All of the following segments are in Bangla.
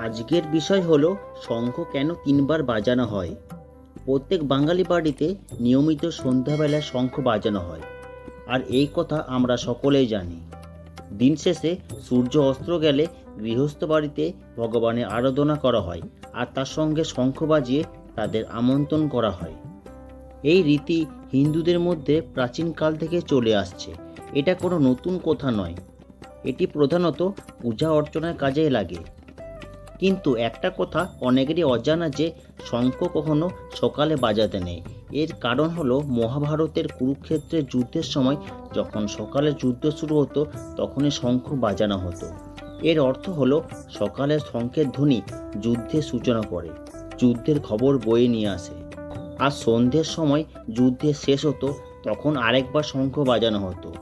আজকের বিষয় হলো, শঙ্খ কেন তিনবার বাজানো হয়? প্রত্যেক বাঙালি বাড়িতে নিয়মিত সন্ধ্যাবেলায় শঙ্খ বাজানো হয়। আর এই কথা আমরা সকলেই জানি। দিন শেষে সূর্য অস্ত্র গেলে গৃহস্থ বাড়িতে ভগবানের আরাধনা করা হয় আর তার সঙ্গে শঙ্খ বাজিয়ে তাদের আমন্ত্রণ করা হয়। এই রীতি হিন্দুদের মধ্যে প্রাচীনকাল থেকে চলে আসছে। এটা কোনো নতুন কথা নয়। এটি প্রধানত পূজা অর্চনার কাজে লাগে। কিন্তু একটা কথা অনেকেরই অজানা যে শঙ্খ কখনো সকালে বাজাতে নেই। এর কারণ হলো মহাভারতের কুরুক্ষেত্রের যুদ্ধের সময় যখন সকালে যুদ্ধ শুরু হতো, তখনই শঙ্খ বাজানো হতো। এর অর্থ হলো সকালের শঙ্খের ধ্বনি যুদ্ধের সূচনা করে, যুদ্ধের খবর বয়ে নিয়ে আসে। আর সন্ধ্যের সময় যুদ্ধে শেষ হতো, তখন আরেকবার শঙ্খ বাজানো হতো।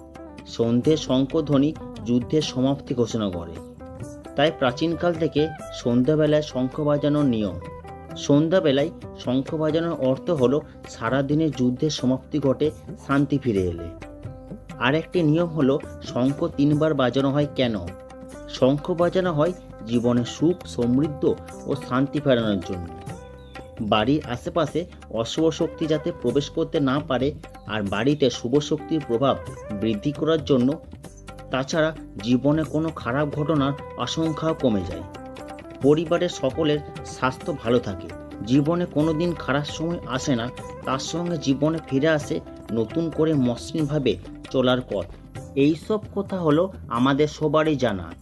সন্ধ্যের শঙ্খধ্বনি যুদ্ধের সমাপ্তি ঘোষণা করে। তাই প্রাচীনকাল থেকে সন্ধ্যাবেলায় শঙ্খ বাজানোর নিয়ম। সন্ধ্যাবেলায় শঙ্খ বাজানোর অর্থ হলো সারাদিনের যুদ্ধের সমাপ্তি ঘটে, শান্তি ফিরে এলে। আরেকটি নিয়ম হলো, শঙ্খ তিনবার বাজানো হয় কেন? শঙ্খ বাজানো হয় জীবনে সুখ, সমৃদ্ধ ও শান্তি ফেরানোর জন্য। বাড়ির আশেপাশে অশুভ শক্তি যাতে প্রবেশ করতে না পারে, আর বাড়িতে শুভ শক্তির প্রভাব বৃদ্ধি করার জন্য তাছাড়া জীবনে কোনো খারাপ ঘটনার আশঙ্কাও কমে যায়। পরিবারের সকলের স্বাস্থ্য ভালো থাকে। জীবনে কোনো দিন খারাপ সময় আসে না, তার সঙ্গে জীবনে ফিরে আসে নতুন করে মসৃণভাবে চলার পথ। এইসব কথা হলো আমাদের সবারই জানা।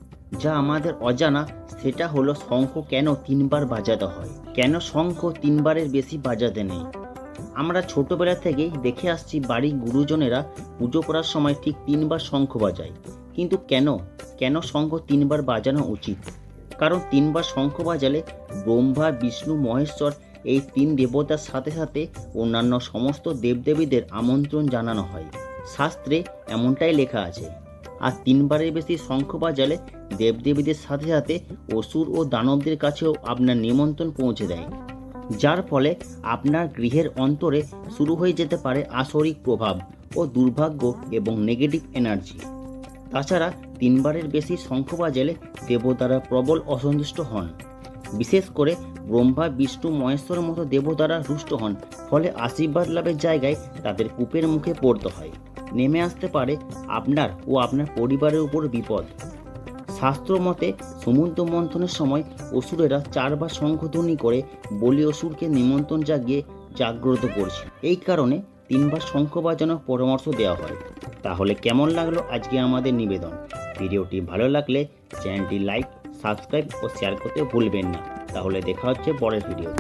যা আমাদের অজানা, সেটা হলো শঙ্খ কেন তিনবার বাজাতে হয়? কেন শঙ্খ তিনবারের বেশি বাজাতে নেই? আমরা ছোটবেলা থেকেই দেখে আসছি বাড়ির গুরুজনেরা পুজো করার সময় ঠিক তিনবার শঙ্খ বাজায়। কিন্তু কেন? কেন শঙ্খ তিনবার বাজানো উচিত? কারণ তিনবার শঙ্খ বাজালে ব্রহ্মা, বিষ্ণু, মহেশ্বর এই তিন দেবতার সাথে সাথে অন্যান্য সমস্ত দেবদেবীদের আমন্ত্রণ জানানো হয়। শাস্ত্রে এমনটাই লেখা আছে। আর তিনবারের বেশি শঙ্খ বাজালে দেবদেবীদের সাথে সাথে অসুর ও দানবদের কাছেও আপনার নিমন্ত্রণ পৌঁছে দেয়। যার ফলে আপনার গৃহের অন্তরে শুরু হয়ে যেতে পারে আসরিক প্রভাব ও দুর্ভাগ্য এবং নেগেটিভ এনার্জি তাছাড়া তিনবারের বেশি শঙ্খ বাজেলে দেবতারা প্রবল অসন্তুষ্ট হন। বিশেষ করে ব্রহ্মা, বিষ্ণু মহেশ্বরের মতো দেবতারা রুষ্ট হন, ফলে আশীর্বাদ লাভের জায়গায় তাদের কূপের মুখে পড়তে হয়। নেমে আসতে পারে আপনার ও আপনার পরিবারের উপর বিপদ। শাস্ত্র মতে সমুদ্র মন্থনের সময় অসুরেরা চারবার শঙ্খধ্বনি করে বলি অসুরকে নিমন্ত্রণ জাগিয়ে জাগ্রত করছে এই কারণে তিনবার শঙ্খ বাজানোর পরামর্শ দেওয়া হয়। তাহলে কেমন লাগল আজকে আমাদের নিবেদন? ভিডিওটি ভালো লাগলে চ্যানেলটি লাইক, সাবস্ক্রাইব ও শেয়ার করতে ভুলবেন না। তাহলে দেখা হচ্ছে পরের ভিডিও